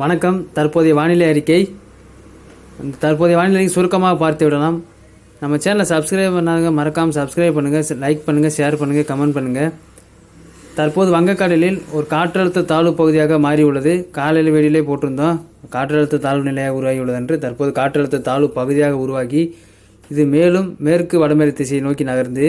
வணக்கம். தற்போதைய வானிலை அறிக்கை. தற்போதைய வானிலை சுருக்கமாக பார்த்து விடலாம். நம்ம சேனலை சப்ஸ்கிரைப் பண்ணாங்க மறக்காமல் சப்ஸ்கிரைப் பண்ணுங்கள் லைக் பண்ணுங்கள் ஷேர் பண்ணுங்கள் கமெண்ட் பண்ணுங்கள் தற்போது வங்கக்கடலில் ஒரு காற்றழுத்த தாழ்வு பகுதியாக மாறியுள்ளது. காலையில் வெளியிலே போட்டிருந்தோம். காற்றழுத்த தாழ்வு நிலையாக உருவாகி உள்ளது என்று தற்போது காற்றழுத்த தாழ்வு பகுதியாக உருவாகி இது மேலும் மேற்கு வடமேற்கு திசையை நோக்கி நகர்ந்து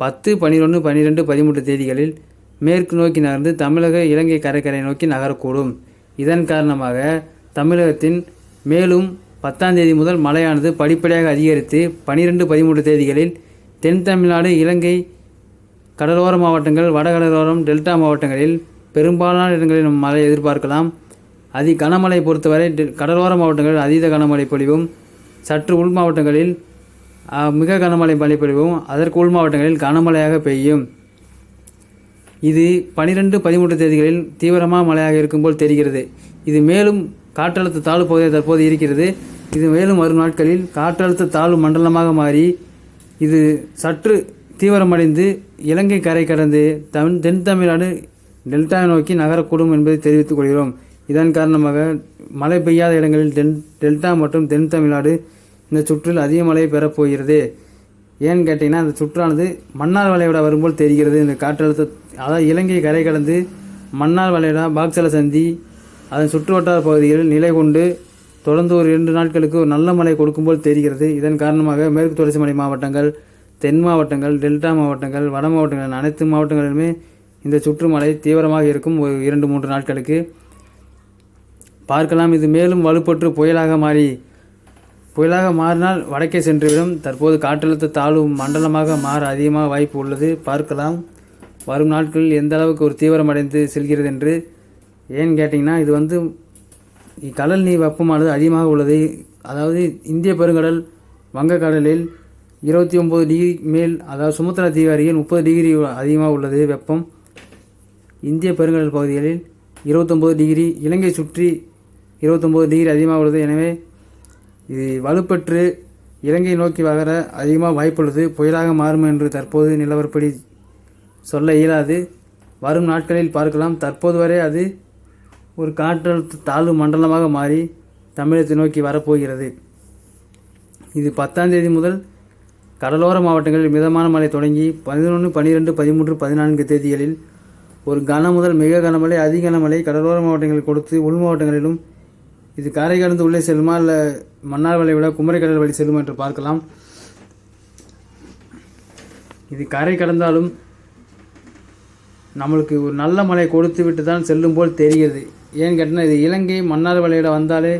பத்து பன்னிரெண்டு பன்னிரெண்டு பதிமூன்று தேதிகளில் மேற்கு நோக்கி நகர்ந்து தமிழக இலங்கை கடற்கரை நோக்கி நகரக்கூடும். இதன் காரணமாக தமிழகத்தின் மேலும் பத்தாம் தேதி முதல் மழையானது படிப்படியாக அதிகரித்து பனிரெண்டு பதிமூன்று தேதிகளில் தென் தமிழ்நாடு இலங்கை கடலோர மாவட்டங்கள் வடகடலோரம் டெல்டா மாவட்டங்களில் பெரும்பாலான இடங்களில் மழை எதிர்பார்க்கலாம். அதி கனமழை பொறுத்தவரை டெ- கடலோர மாவட்டங்களில் அதீத கனமழை பொழிவும். சற்று உள் மாவட்டங்களில் மிக கனமழை மழை பொழிவும். அதற்கு உள் மாவட்டங்களில் கனமழையாக பெய்யும். இது பனிரெண்டு பதிமூன்று தேதிகளில் தீவிரமாக மழையாக இருக்கும் போல் தெரிகிறது. இது மேலும் காற்றழுத்த தாழ்வு பகுதியாக தற்போது இருக்கிறது இது மேலும் வரும் நாட்களில் காற்றழுத்த தாழ்வு மண்டலமாக மாறி இது சற்று தீவிரமடைந்து இலங்கை கரை கடந்து தமிழ் தென் தமிழ்நாடு டெல்டா நோக்கி நகரக்கூடும் என்பதை தெரிவித்துக் கொள்கிறோம். இதன் காரணமாக மழை பெய்யாத இடங்களில் டென் டெல்டா மற்றும் தென் தமிழ்நாடு இந்த சுற்றில் அதிக மழை பெறப்போகிறது ஏன்னு கேட்டிங்கன்னா அந்த சுற்றானது மன்னார் வளைகுடா வரும்போல் தெரிகிறது. இந்த காற்றழுத்த அதாவது இலங்கை கரை கடந்து மன்னார் வளைகுடா பாக்சல சந்தி அதன் சுற்றுவட்டார பகுதிகளில் நிலை கொண்டு தொடர்ந்து ஒரு இரண்டு நாட்களுக்கு ஒரு நல்ல மழை கொடுக்கும்போல் தெரிகிறது. இதன் காரணமாக மேற்கு தொடர்ச்சி மலை மாவட்டங்கள் தென் மாவட்டங்கள் டெல்டா மாவட்டங்கள் வட மாவட்டங்கள் அனைத்து மாவட்டங்களிலுமே இந்த சுற்றுமழை தீவிரமாக இருக்கும் ஒரு இரண்டு மூன்று நாட்களுக்கு. பார்க்கலாம் இது மேலும் வலுப்பற்று புயலாக மாறி புயலாக மாறினால் வடக்கே சென்றுவிடும். தற்போது காற்றழுத்த தாழ்வு மண்டலமாக மாற அதிகமாக வாய்ப்பு உள்ளது. பார்க்கலாம். வரும் நாட்களில் எந்த அளவுக்கு ஒரு தீவிரமடைந்து செல்கிறது என்று. ஏன்னு கேட்டிங்கன்னா இது வந்து கடல் நீர் வெப்பமானது அதிகமாக உள்ளது. அதாவது இந்திய பெருங்கடல் வங்கக்கடலில் இருபத்தி ஒம்பது டிகிரி மேல் அதாவது சுமத்ரா தீவு அருகில் முப்பது டிகிரி அதிகமாக உள்ளது வெப்பம். இந்திய பெருங்கடல் பகுதிகளில் இருபத்தொம்பது டிகிரி இலங்கை சுற்றி இருபத்தொம்பது டிகிரி அதிகமாக உள்ளது. எனவே இது வலுப்பெற்று இலங்கை நோக்கி வகர அதிகமாக வாய்ப்புள்ளது. புயலாக மாறும் என்று தற்போது நிலவரப்படி சொல்ல இயலாது. வரும் நாட்களில் பார்க்கலாம். தற்போது வரை அது ஒரு காற்றழுத்த தாழ்வு மண்டலமாக மாறி தமிழகத்தை நோக்கி வரப்போகிறது. இது பத்தாம் தேதி முதல் கடலோர மாவட்டங்களில் மிதமான மழை தொடங்கி பதினொன்று பன்னிரெண்டு பதிமூன்று பதினான்கு தேதிகளில் ஒரு கன முதல் மிக கனமழை அதிக கனமழை கடலோர மாவட்டங்களில் கொடுத்து உள் மாவட்டங்களிலும் இது காரை கடந்து உள்ளே செல்லுமா இல்லை மன்னார் வலை விட குமரிக்கடல் வழி செல்லுமா என்று பார்க்கலாம். இது கரை கடந்தாலும் நம்மளுக்கு ஒரு நல்ல மழை கொடுத்து விட்டு தான் செல்லும் போல் தெரிகிறது. ஏன்னு கேட்டால் இது இலங்கை மன்னார் வலையிட வந்தாலே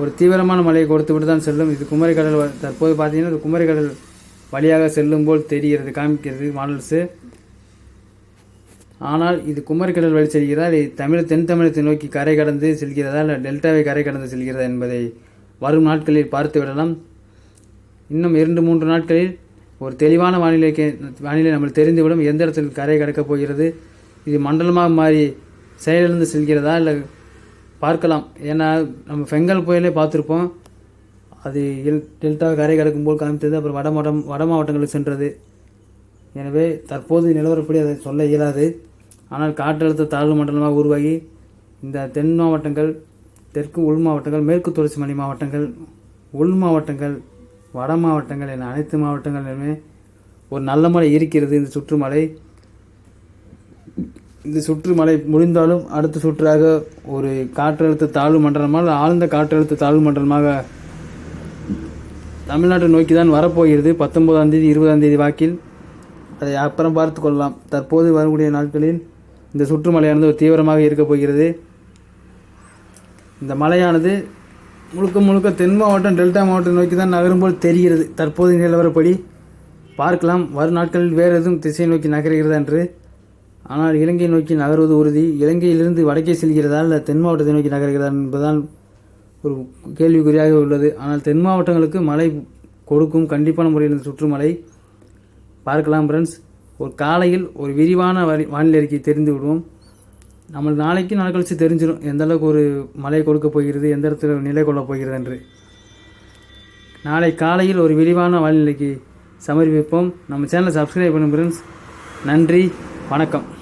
ஒரு தீவிரமான மழையை கொடுத்து விட்டு தான் செல்லும். இது குமரி கடல் தற்போது பார்த்தீங்கன்னா இது கடல் வழியாக செல்லும் போல் தெரிகிறது காமிக்கிறது மாடல்ஸு. ஆனால் இது குமரிக்கடல் வழி செல்கிறதா? இல்லை தமிழ் தென் தமிழகத்தை நோக்கி கரை கடந்து செல்கிறதா? இல்லை டெல்டாவை கரை கடந்து செல்கிறதா என்பதை வரும் நாட்களில் பார்த்து விடலாம். இன்னும் இரண்டு மூன்று நாட்களில் ஒரு தெளிவான வானிலைக்கு வானிலை நம்ம தெரிந்துவிடும். எந்த இடத்தில் கரை கடக்கப் போகிறது? இது மண்டலமாக மாறி செயலிழந்து செல்கிறதா? இல்லை பார்க்கலாம். ஏன்னா நம்ம பெங்கால் புயலே பார்த்துருப்போம். அது எல் டெல்டா கரை கடக்கும் போல் காமித்தது அப்புறம் வட மாவட்டம் வட மாவட்டங்களுக்கு சென்றது. எனவே தற்போது நிலவரப்படி அதை சொல்ல இயலாது. ஆனால் காற்றழுத்த தாழ்வு மண்டலமாக உருவாகி இந்த தென் மாவட்டங்கள் தெற்கு உள் மாவட்டங்கள் மேற்கு தொடர்ச்சி மலை மாவட்டங்கள் உள் மாவட்டங்கள் வட மாவட்டங்கள் என அனைத்து மாவட்டங்களிலுமே ஒரு நல்ல மழை இருக்கிறது. இந்த சுற்றுமலை இந்த சுற்றுமலை முடிந்தாலும் அடுத்த சுற்றாக ஒரு காற்றழுத்த தாழ்வு மண்டலமாக ஆழ்ந்த காற்றழுத்த தாழ்வு மண்டலமாக தமிழ்நாட்டை நோக்கி தான் வரப்போகிறது. பத்தொன்பதாம் தேதி இருபதாம் தேதி வாக்கில். அதை அப்புறம் பார்த்து கொள்ளலாம். தற்போது வரக்கூடிய நாட்களில் இந்த சுற்றுமலையானது ஒரு தீவிரமாக இருக்கப் போகிறது. இந்த மலையானது முழுக்க முழுக்க தென் மாவட்டம் டெல்டா மாவட்டம் நோக்கி தான் நகரும் போல் தெரிகிறது. தற்போது நிலவரப்படி பார்க்கலாம். வரும் நாட்களில் வேறு எதுவும் திசை நோக்கி நகர்கிறதா என்று. ஆனால் இலங்கை நோக்கி நகர்வது உறுதி. இலங்கையிலிருந்து வடக்கே செல்கிறதா இல்லை தென் மாவட்டத்தை நோக்கி நகர்கிறதா என்பதால் ஒரு கேள்விக்குறியாக உள்ளது. ஆனால் தென் மாவட்டங்களுக்கு மழை கொடுக்கும் கண்டிப்பான முறையில் இந்த சுற்றுமலை. பார்க்கலாம் ஃப்ரெண்ட்ஸ் ஒரு காலையில் ஒரு விரிவான வரி வானிலை அறிக்கை தெரிந்து விடுவோம். நம்மளுக்கு நாளைக்கு நாள் கழித்து தெரிஞ்சிடும் எந்த அளவுக்கு ஒரு மழை கொடுக்க போகிறது எந்த இடத்துல நிலை கொள்ளப் போகிறது என்று. நாளை காலையில் ஒரு விரிவான வானிலைக்கு சமர்ப்பிப்போம். நம்ம சேனலை சப்ஸ்கிரைப் பண்ணுங்க ஃப்ரெண்ட்ஸ் நன்றி வணக்கம்.